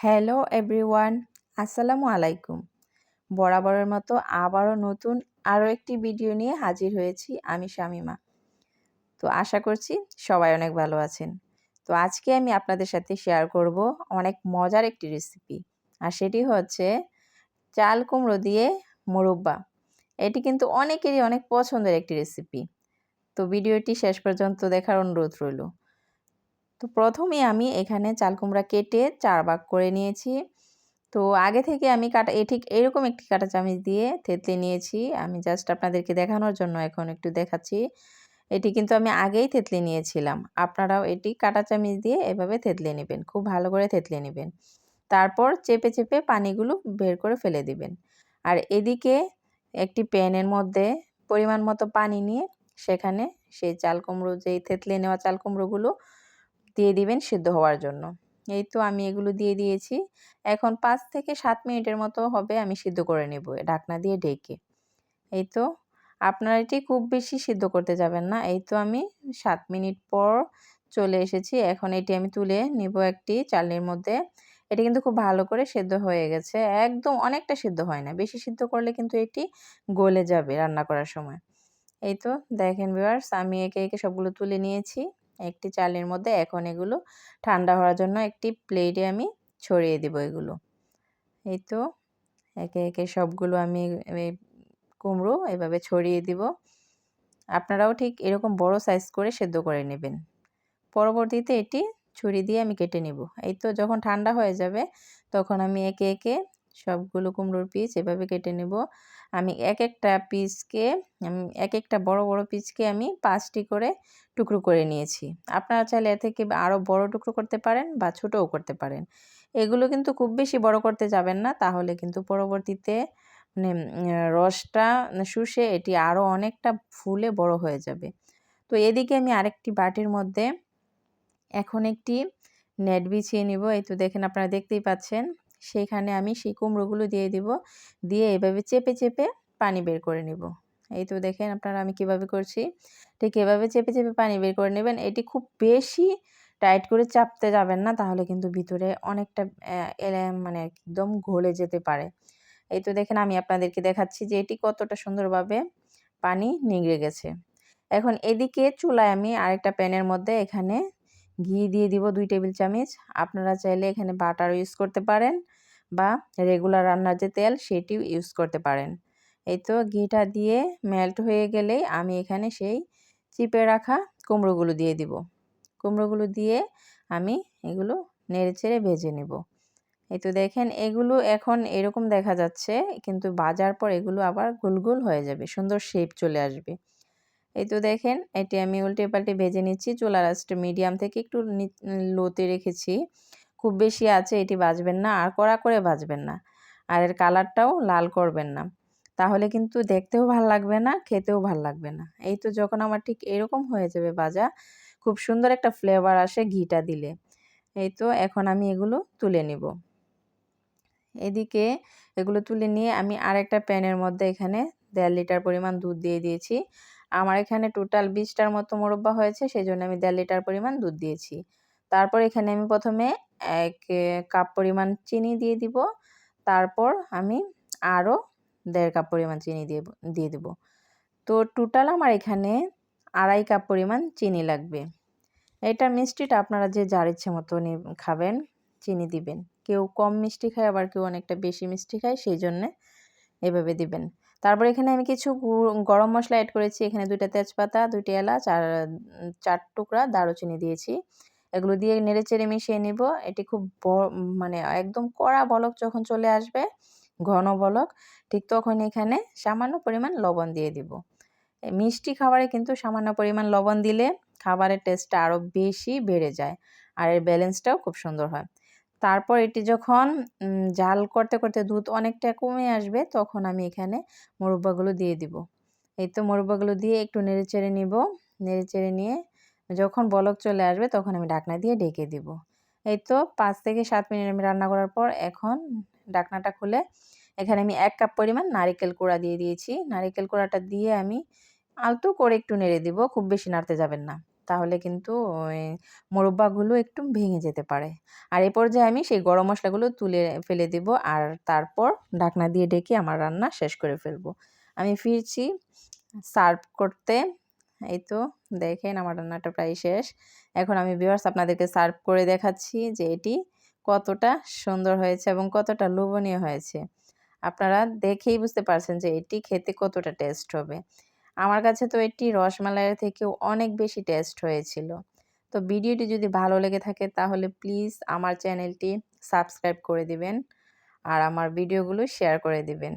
Hello everyone, আসসালামু আলাইকুম। বরাবরের মতো আবারও নতুন আরও একটি ভিডিও নিয়ে হাজির হয়েছি আমি শামিমা। তো আশা করছি সবাই অনেক ভালো আছেন। তো আজকে আমি আপনাদের সাথে শেয়ার করব অনেক মজার একটি রেসিপি আর সেটি হচ্ছে চাল কুমড়ো দিয়ে মোরব্বা। এটি কিন্তু অনেকেরই অনেক পছন্দের একটি রেসিপি তো ভিডিওটি শেষ পর্যন্ত দেখার অনুরোধ রইল। তো প্রথমে আমি এখানে চাল কুমড়া কেটে চার ভাগ করে নিয়েছি। তো আগে থেকে আমি কাটা, এ ঠিক এরকম একটি কাটা চামিচ দিয়ে থেতলে নিয়েছি। আমি জাস্ট আপনাদেরকে দেখানোর জন্য এখন একটু দেখাচ্ছি। এটি কিন্তু আমি আগেই থেতলে নিয়েছিলাম। আপনারাও এটি কাটা চামিচ দিয়ে এভাবে থেতলে নেবেন, খুব ভালো করে থেতলে নেবেন। তারপর চেপে চেপে পানিগুলো বের করে ফেলে দিবেন। আর এদিকে একটি প্যানের মধ্যে পরিমাণ মতো পানি নিয়ে সেখানে সেই চাল কুমড়ো, যেই থেতলে নেওয়া চাল কুমড়োগুলো দিয়ে দিবেন সিদ্ধ হওয়ার জন্য। এই তো আমি এগুলো দিয়ে দিয়েছি। এখন পাঁচ থেকে সাত মিনিটের মতো হবে, আমি সিদ্ধ করে নেব ঢাকনা দিয়ে ঢেকে। এই তো আপনারা এটি খুব বেশি সিদ্ধ করতে যাবেন না। এই তো আমি সাত মিনিট পর চলে এসেছি। এখন এটি আমি তুলে নিব একটি চালনির মধ্যে। এটি কিন্তু খুব ভালো করে সেদ্ধ হয়ে গেছে। একদম অনেকটা সিদ্ধ হয় না। বেশি সিদ্ধ করলে কিন্তু এটি গলে যাবে রান্না করার সময়। এই তো দেখেন ভিউয়ার্স, আমি একে একে সবগুলো তুলে নিয়েছি। একটি চালের মধ্যে এখন এগুলো ঠান্ডা হওয়ার জন্য একটি প্লেটে আমি ছড়িয়ে দেব এগুলো। এই তো, একে একে সবগুলো আমি কুমড়ো এভাবে ছড়িয়ে দিব। আপনারাও ঠিক এরকম বড় সাইজ করে সেদ্ধ করে নেবেন। পরবর্তীতে এটি ছুরি দিয়ে আমি কেটে নিব। এই তো যখন ঠান্ডা হয়ে যাবে, তখন আমি একে একে সবগুলো কুমড়োর পিস এভাবে কেটে নেব। আমি এক একটা পিসকে এক একটা বড় বড় পিসকে আমি পাঁচটি করে টুকরো করে নিয়েছি। আপনারা চাইলে এর থেকে আরও বড় টুকরো করতে পারেন বা ছোটও করতে পারেন। এগুলো কিন্তু খুব বেশি বড় করতে যাবেন না, তাহলে কিন্তু পরবর্তীতে মানে রসটা, শুষে এটি আরও অনেকটা ফুলে বড় হয়ে যাবে। তো এদিকে আমি আরেকটি বাটির মধ্যে এখন একটি নেট বিছিয়ে নিব। এই তো দেখেন আপনারা দেখতেই পাচ্ছেন। সেইখানে আমি সেই কুমড়োগুলো দিয়ে দিব। দিয়ে এভাবে চেপে চেপে পানি বের করে নিব। এই তো দেখেন আপনারা আমি কীভাবে করছি। ঠিক এভাবে চেপে চেপে পানি বের করে নেবেন। এটি খুব বেশি টাইট করে চাপতে যাবেন না, তাহলে কিন্তু ভিতরে অনেকটা মানে একদম ঘোলে যেতে পারে। এই তো দেখেন আমি আপনাদেরকে দেখাচ্ছি যে এটি কতটা সুন্দরভাবে পানি নিগড়ে গেছে। এখন এদিকে চুলায় আমি আরেকটা প্যানের মধ্যে এখানে ঘি দিয়ে দিব দুই টেবিল চামচ। আপনারা চাইলে এখানে বাটার ইউজ করতে পারেন বা রেগুলার রান্নার যে তেল সেটিও ইউজ করতে পারেন। এই তো ঘিটা দিয়ে মেল্ট হয়ে গেলেই আমি এখানে সেই চিপে রাখা কুমড়োগুলো দিয়ে দিব। কুমড়োগুলো দিয়ে আমি এগুলো নেড়ে চেড়ে ভেজে নেব। এই তো দেখেন এগুলো এখন এরকম দেখা যাচ্ছে, কিন্তু বাজার পর এগুলো আবার গুলগুল হয়ে যাবে, সুন্দর শেপ চলে আসবে। এই তো দেখেন, এটি আমি উল্টে পাল্টে ভেজে নিচ্ছি। চুলা রাস্টে মিডিয়াম থেকে একটু লোতে রেখেছি। খুব বেশি আছে, এটি ভাজবেন না, আর কড়া করে ভাজবেন না। আর এর কালারটাও লাল করবেন না। তাহলে কিন্তু দেখতেও ভালো লাগবে না, খেতেও ভালো লাগবে না। এই তো যখন আমার ঠিক এরকম হয়ে যাবে ভাজা, খুব সুন্দর একটা ফ্লেভার আসে ঘিটা দিলে। এই তো এখন আমি এগুলো তুলে নিব। এদিকে এগুলো তুলে নিয়ে আমি আরেকটা প্যানের মধ্যে এখানে দেড় লিটার পরিমাণ দুধ দিয়ে দিয়েছি। আমার এখানে টোটাল বিশটার মতো মোরব্বা হয়েছে সেই জন্য আমি দেড় লিটার পরিমাণ দুধ দিয়েছি। তারপর এখানে আমি প্রথমে এক কাপ পরিমাণ চিনি দিয়ে দিব। তারপর আমি আরও দেড় কাপ পরিমাণ চিনি দিয়ে দিয়ে দেব। তো টোটাল আমার এখানে আড়াই কাপ পরিমাণ চিনি লাগবে। এটা মিষ্টিটা আপনারা যে যার ইচ্ছে মতো খাবেন, চিনি দিবেন। কেউ কম মিষ্টি খায়, আবার কেউ অনেকটা বেশি মিষ্টি খায় সেই জন্যে এভাবে দিবেন। তারপর এখানে আমি কিছু গরম মশলা অ্যাড করেছি। এখানে দুইটা তেজপাতা, দুইটি এলাচ আর চার টুকরা দারুচিনি দিয়েছি। এগুলো দিয়ে নেড়ে চেড়ে মিশিয়ে নিব। এটি খুব মানে একদম কড়া বলক যখন চলে আসবে, ঘন বলক, ঠিক তখন এখানে সামান্য পরিমাণ লবণ দিয়ে দিব। মিষ্টি খাবারে কিন্তু সামান্য পরিমাণ লবণ দিলে খাবারের টেস্টটা আরও বেশি বেড়ে যায়। আর এর ব্যালেন্সটাও খুব সুন্দর হয়। তারপর এটি যখন জাল করতে করতে দুধ অনেকটা কমে আসবে, তখন আমি এখানে মোরব্বাগুলো দিয়ে দিব। এই তো মোরব্বাগুলো দিয়ে একটু নেড়ে চেড়ে নিব। নেড়ে চেড়ে নিয়ে যখন বলক চলে আসবে, তখন আমি ডাকনা দিয়ে ঢেকে দিব। এই তো পাঁচ থেকে সাত মিনিট আমি রান্না করার পর এখন ডাকনাটা খুলে এখানে আমি এক কাপ পরিমাণ নারিকেল কোড়া দিয়ে দিয়েছি। নারিকেল কোড়াটা দিয়ে আমি আলতো করে একটু নেড়ে দিব, খুব বেশি নাড়তে যাবেন না। তাহলে কিন্তু মোরব্বাগুলো একটু ভেঙে যেতে পারে। আর এ পর্যায়ে আমি সেই গরম মশলাগুলো তুলে ফেলে দিব আর তারপর ঢাকনা দিয়ে ডেকে আমার রান্না শেষ করে ফেলব। আমি ফিরছি সার্ভ করতে। এই তো দেখেন আমার রান্নাটা প্রায় শেষ। এখন আমি ভিউয়ার্স আপনাদেরকে সার্ভ করে দেখাচ্ছি যে এটি কতটা সুন্দর হয়েছে এবং কতটা লোভনীয় হয়েছে। আপনারা দেখেই বুঝতে পারছেন যে এটি খেতে কতটা টেস্ট হবে। আমার কাছে তো এটি রসমালাইয়ের থেকেও অনেক বেশি টেস্ট হয়েছিল। তো ভিডিওটি যদি ভালো লেগে থাকে তাহলে প্লিজ আমার চ্যানেলটি সাবস্ক্রাইব করে দিবেন আর আমার ভিডিওগুলো শেয়ার করে দিবেন।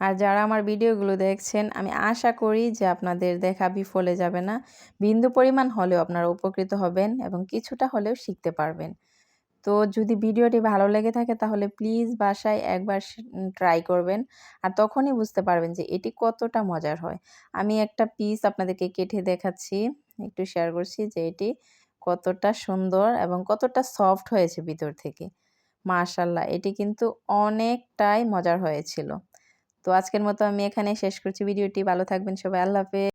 আর যারা আমার ভিডিওগুলো দেখছেন, আমি আশা করি যে আপনাদের দেখা বিফলে যাবে না। বিন্দু পরিমাণ হলেও আপনারা উপকৃত হবেন এবং কিছুটা হলেও শিখতে পারবেন। তো যদি ভিডিওটি ভালো লেগে থাকে তাহলে প্লিজ বাসায় একবার ট্রাই করবেন। আর তখনই বুঝতে পারবেন যে এটি কতটা মজার হয়। আমি একটা পিস আপনাদেরকে কেটে দেখাচ্ছি, একটু শেয়ার করছি যে এটি কতটা সুন্দর এবং কতটা সফট হয়েছে ভিতর থেকে। মাশাল্লাহ এটি কিন্তু অনেকটাই মজার হয়েছিল। তো আজকের মতো আমি এখানে শেষ করছি। ভিডিওটি ভালো থাকবেন সবাই, আল্লাহ হাফেজ।